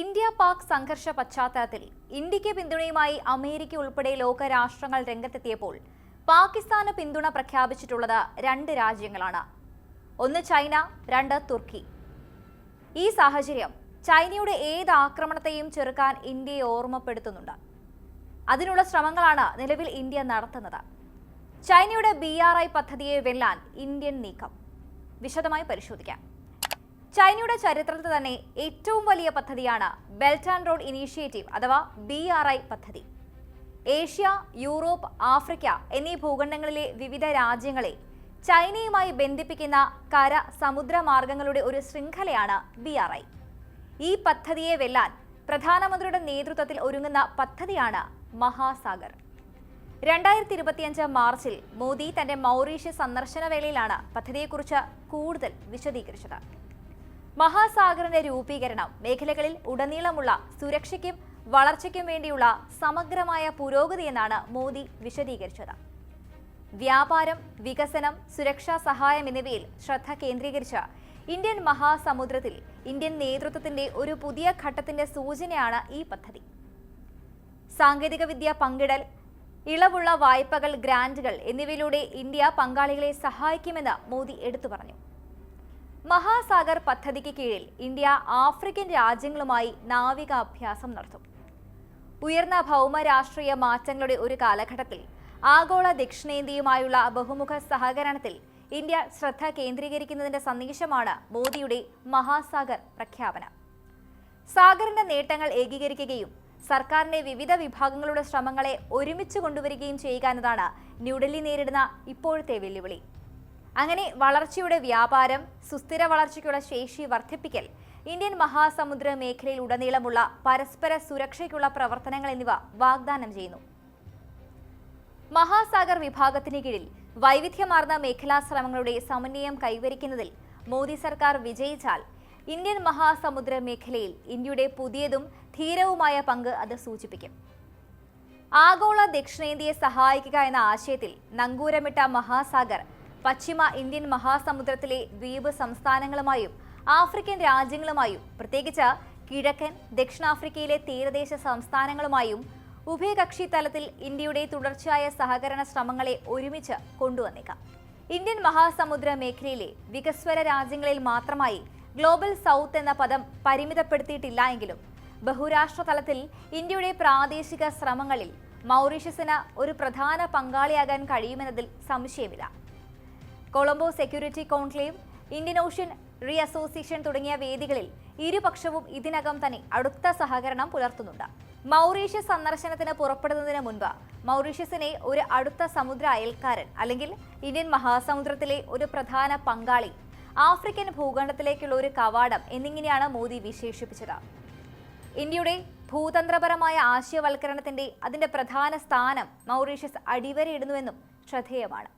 India Pak സംഘർഷ പശ്ചാത്തലത്തിൽ ഇന്ത്യയ്ക്ക് പിന്തുണയുമായി അമേരിക്ക ഉൾപ്പെടെ ലോകരാഷ്ട്രങ്ങൾ രംഗത്തെത്തിയപ്പോൾ പാകിസ്ഥാന് പിന്തുണ പ്രഖ്യാപിച്ചിട്ടുള്ളത് രണ്ട് രാജ്യങ്ങളാണ്. ഒന്ന് ചൈന രണ്ട് തുർക്കി. ഈ സാഹചര്യം ചൈനയുടെ ഏത് ആക്രമണത്തെയും ചെറുക്കാൻ ഇന്ത്യയെ ഓർമ്മപ്പെടുത്തുന്നുണ്ട്. അതിനുള്ള ശ്രമങ്ങളാണ് നിലവിൽ ഇന്ത്യ നടത്തുന്നത്. ചൈനയുടെ ബി ആർ ഐ പദ്ധതിയെ വെല്ലാൻ ഇന്ത്യൻ നീക്കം. വിശദമായി പരിശോധിക്കാം. ചൈനയുടെ ചരിത്രത്തിൽ തന്നെ ഏറ്റവും വലിയ പദ്ധതിയാണ് ബെൽറ്റ് ആൻഡ് റോഡ് ഇനീഷ്യേറ്റീവ് അഥവാ ബി ആർ ഐ പദ്ധതി. ഏഷ്യ യൂറോപ്പ് ആഫ്രിക്ക എന്നീ ഭൂഖണ്ഡങ്ങളിലെ വിവിധ രാജ്യങ്ങളെ ചൈനയുമായി ബന്ധിപ്പിക്കുന്ന കര സമുദ്ര മാർഗങ്ങളുടെ ഒരു ശൃംഖലയാണ് ബി ആർ ഐ ഈ പദ്ധതിയെ വെല്ലാൻ പ്രധാനമന്ത്രിയുടെ നേതൃത്വത്തിൽ ഒരുങ്ങുന്ന പദ്ധതിയാണ് മഹാസാഗർ. രണ്ടായിരത്തി ഇരുപത്തിയഞ്ച് മാർച്ചിൽ മോദി തന്റെ മൗറീഷ്യസ് സന്ദർശന വേളയിലാണ് പദ്ധതിയെക്കുറിച്ച് കൂടുതൽ വിശദീകരിച്ചത്. മഹാസാഗറിന്റെ രൂപീകരണം മേഖലകളിൽ ഉടനീളമുള്ള സുരക്ഷയ്ക്കും വളർച്ചയ്ക്കും വേണ്ടിയുള്ള സമഗ്രമായ പുരോഗതിയെന്നാണ് മോദി വിശദീകരിച്ചത്. വ്യാപാരം വികസനം സുരക്ഷാ സഹായം എന്നിവയിൽ ശ്രദ്ധ കേന്ദ്രീകരിച്ച ഇന്ത്യൻ മഹാസമുദ്രത്തിൽ ഇന്ത്യൻ നേതൃത്വത്തിന്റെ ഒരു പുതിയ ഘട്ടത്തിന്റെ സൂചനയാണ് ഈ പദ്ധതി. സാങ്കേതികവിദ്യ പങ്കിടൽ ഇളവുള്ള വായ്പകൾ ഗ്രാന്റുകൾ എന്നിവയിലൂടെ ഇന്ത്യ പങ്കാളികളെ സഹായിക്കുമെന്ന് മോദി എടുത്തു പറഞ്ഞു. മഹാസാഗർ പദ്ധതിക്ക് കീഴിൽ ഇന്ത്യ ആഫ്രിക്കൻ രാജ്യങ്ങളുമായി നാവിക അഭ്യാസം നടത്തും. ഉയർന്ന ഭൗമ രാഷ്ട്രീയ മാറ്റങ്ങളുടെ ഒരു കാലഘട്ടത്തിൽ ആഗോള ദക്ഷിണേന്ത്യയുമായുള്ള ബഹുമുഖ സഹകരണത്തിൽ ഇന്ത്യ ശ്രദ്ധ കേന്ദ്രീകരിക്കുന്നതിന്റെ സന്ദേശമാണ് മോദിയുടെ മഹാസാഗർ പ്രഖ്യാപനം. സാഗറിന്റെ നേട്ടങ്ങൾ ഏകീകരിക്കുകയും സർക്കാരിന്റെ വിവിധ വിഭാഗങ്ങളുടെ ശ്രമങ്ങളെ ഒരുമിച്ച് കൊണ്ടുവരികയും ചെയ്യുക എന്നതാണ് ന്യൂഡൽഹി നേരിടുന്ന ഇപ്പോഴത്തെ വെല്ലുവിളി. അങ്ങനെ വളർച്ചയുടെ വ്യാപാരം സുസ്ഥിര വളർച്ചയ്ക്കുള്ള ശേഷി വർദ്ധിപ്പിക്കൽ ഇന്ത്യൻ മഹാസമുദ്ര മേഖലയിൽ ഉടനീളമുള്ള പരസ്പര സുരക്ഷയ്ക്കുള്ള പ്രവർത്തനങ്ങൾ എന്നിവ വാഗ്ദാനം ചെയ്യുന്നു. മഹാസാഗർ വിഭാഗത്തിന് കീഴിൽ വൈവിധ്യമാർന്ന മേഖലാ ശ്രമങ്ങളുടെ സമന്വയം കൈവരിക്കുന്നതിൽ മോദി സർക്കാർ വിജയിച്ചാൽ ഇന്ത്യൻ മഹാസമുദ്ര മേഖലയിൽ ഇന്ത്യയുടെ പുതിയതും ധീരവുമായ പങ്ക് അത് സൂചിപ്പിക്കും. ആഗോള ദക്ഷിണേന്ത്യയെ സഹായിക്കുക എന്ന ആശയത്തിൽ നങ്കൂരമിട്ട മഹാസാഗർ പശ്ചിമ ഇന്ത്യൻ മഹാസമുദ്രത്തിലെ ദ്വീപ് സംസ്ഥാനങ്ങളുമായും ആഫ്രിക്കൻ രാജ്യങ്ങളുമായും പ്രത്യേകിച്ച് കിഴക്കൻ ദക്ഷിണാഫ്രിക്കയിലെ തീരദേശ സംസ്ഥാനങ്ങളുമായും ഉഭയകക്ഷി തലത്തിൽ ഇന്ത്യയുടെ തുടർച്ചയായ സഹകരണ ശ്രമങ്ങളെ ഒരുമിച്ച് കൊണ്ടുവന്നേക്കാം. ഇന്ത്യൻ മഹാസമുദ്ര മേഖലയിലെ വികസ്വര രാജ്യങ്ങളിൽ മാത്രമായി ഗ്ലോബൽ സൗത്ത് എന്ന പദം പരിമിതപ്പെടുത്തിയിട്ടില്ല എങ്കിലും ബഹുരാഷ്ട്ര തലത്തിൽ ഇന്ത്യയുടെ പ്രാദേശിക ശ്രമങ്ങളിൽ മൗറീഷ്യസിന് ഒരു പ്രധാന പങ്കാളിയാകാൻ കഴിയുമെന്നതിൽ സംശയമില്ല. Colombo security conclave Indian ocean rim association തുടങ്ങിയ വേദികളിൽ ഇരുപക്ഷവും ഇതിനകം തന്നെ അടുത്ത സഹകരണം പുലർത്തുന്നുണ്ട്. മൗറീഷ്യസ് സന്ദർശനത്തിന് പുറപ്പെടുന്നതിന് മുൻപ് മൗറീഷ്യസിനെ ഒരു അടുത്ത സമുദ്ര അയൽക്കാരൻ അല്ലെങ്കിൽ ഇന്ത്യൻ മഹാസമുദ്രത്തിലെ ഒരു പ്രധാന പങ്കാളി ആഫ്രിക്കൻ ഭൂഖണ്ഡത്തിലേക്കുള്ള ഒരു കവാടം എന്നിങ്ങനെയാണ് മോദി വിശേഷിപ്പിച്ചത്. ഇന്ത്യയുടെ ഭൂതന്ത്രപരമായ ആശയവൽക്കരണത്തിന്റെ അതിന്റെ പ്രധാന സ്ഥാനം മൗറീഷ്യസ് അടിവരയിടുന്നുവെന്നും ശ്രദ്ധേയമാണ്.